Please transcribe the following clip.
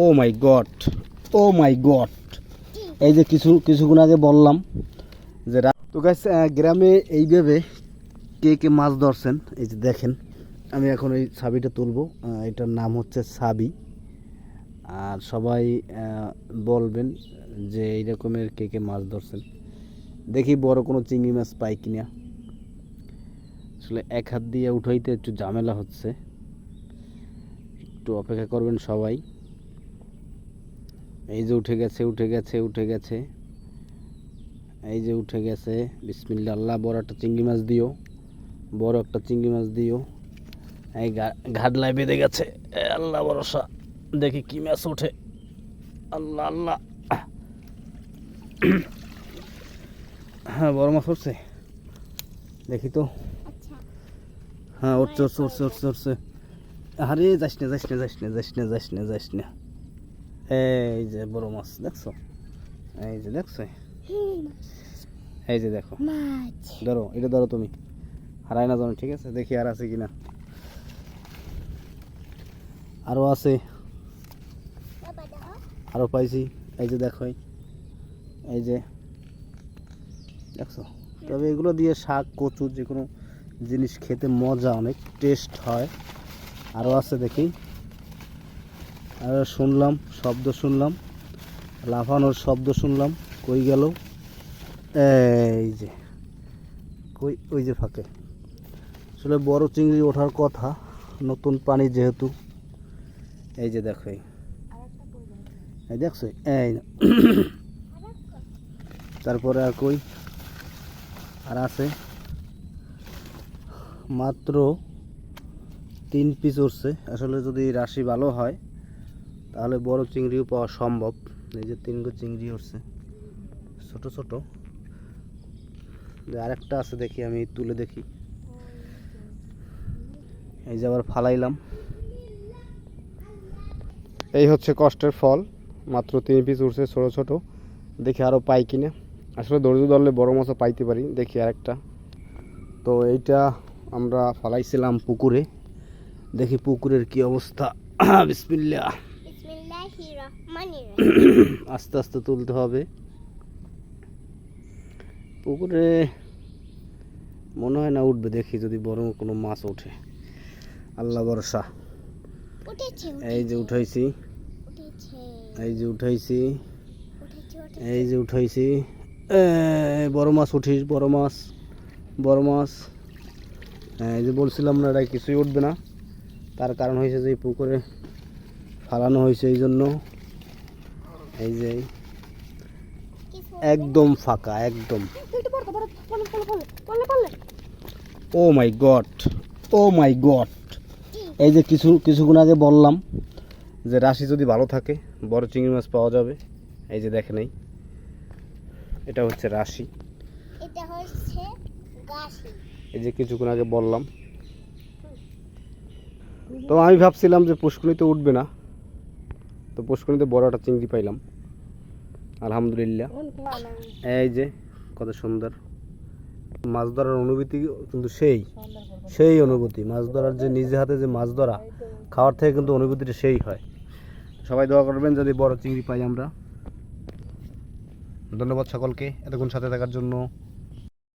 O my God, oh my God. এই যে কিছু, কিছুক্ষণ আগে বললাম যে তো গাছ গ্রামে এইভাবে কে কে মাছ ধরছেন, এই যে দেখেন, আমি এখন এই ছাবিটা তুলবো। এটার নাম হচ্ছে ছাবি আর সবাই বলবেন যে এই রকমের কে কে মাছ ধরছেন। দেখি বড় কোনো চিংড়ি মাছ পাই কিনা। আসলে এক হাত দিয়ে উঠাইতে একটু ঝামেলা হচ্ছে। একটু অপেক্ষা করবেন সবাই। এই যে উঠে গেছে উঠে গেছে উঠে গেছে। এই যে উঠে গেছে বিসমিল্লা আল্লাহ বড় একটা চিংড়ি মাছ দিও। বড় একটা চিংড়ি মাছ দিও। এই ঘাটলায় বেঁধে গেছে। আল্লাহ ভরসা। দেখি কি মাছ ওঠে। আল্লাহ আল্লাহ। হ্যাঁ বড় মাছ উঠছে। দেখি তো। হ্যাঁ উঠছে উঠছে উঠছে উঠছে উঠছে। আরে যাস না যাস না যাস না যাস না যাস না যাস না এই যে বড় মাছ দেখছ? এই যে দেখছ? এই যে দেখো। মাছ। ধরো এটা ধরো তুমি। হারাই না জানো ঠিক আছে? দেখি আর আছে কিনা। আরও আছে। আরও পাইছি। এই যে দেখো এই- এই যে। দেখছ? তবে এগুলো দিয়ে শাক কচু যে কোনো জিনিস খেতে মজা অনেক টেস্ট হয়। আরও আছে দেখি। আর শুনলাম, শব্দ শুনলাম, লাফানোর শব্দ শুনলাম, কই গেল? এই যে, কই, ওই যে ফাঁকে। আসলে বড় চিংড়ি ওঠার কথা, নতুন পানি যেহেতু। এই যে দেখো এই। দেখছ? এই তারপরে আর কই? আর আছে। মাত্র তিন পিস উঠছে আসলে যদি রাশি ভালো হয়, তাহলে বড় চিংড়িও পাওয়া সম্ভব। এই যে তিন গো চিংড়ি উঠছে ছোট ছোট। আরেকটা আছে, দেখি আমি তুলে দেখি। এই যে আবার ফালাইলাম। এই হচ্ছে কষ্টের ফল। মাত্র তিন পিস উঠছে ছোট ছোট। দেখি আরও পাই কিনা। আসলে ধৈর্য ধরলে বড় মাছও পাইতে পারি। দেখি আরেকটা। তো এইটা আমরা ফালাইছিলাম পুকুরে। দেখি পুকুরের কি অবস্থা। বিসমিল্লা আস্তে আস্তে তুলতে হবে। পুকুরে মনে হয় না উঠবে দেখি যদি বড় কোনো মাছ ওঠে। আল্লাহ ভরসা। এই যে উঠাইছি। এই যে উঠাইছি। এই যে উঠাইছি। বড় মাছ উঠিস বড় মাছ বড় মাছ। হ্যাঁ এই যে বলছিলাম না এটা কিছুই উঠবে না। তার কারণ হয়েছে যে এই পুকুরে ফালানো হয়েছে এই জন্য। এই যে একদম ফাঁকা একদম। Oh my God oh my God. এই যে কিছু কিছুক্ষণ আগে বললাম যে রাশি যদি ভালো থাকে বড় চিংড়ি মাছ পাওয়া যাবে। এই যে দেখেন এই। এটা হচ্ছে রাশি। এটা হচ্ছে এই যে কিছুক্ষণ আগে বললাম তো আমি ভাবছিলাম যে পুষ্করিতে উঠবে না। তো পুষ্করিতে বড় একটা চিংড়ি পাইলাম। আলহামদুলিল্লাহ। এই যে, কত সুন্দর। মাছ ধরার অনুভূতি কিন্তু সেই সেই অনুভূতি। মাছ ধরার যে নিজে হাতে যে মাছ ধরা, খাওয়ার থেকে কিন্তু অনুভূতিটা সেই হয়। সবাই দোয়া করবেন যদি বড় চিংড়ি পাই আমরা। ধন্যবাদ সকলকে এতক্ষণ সাথে থাকার জন্য।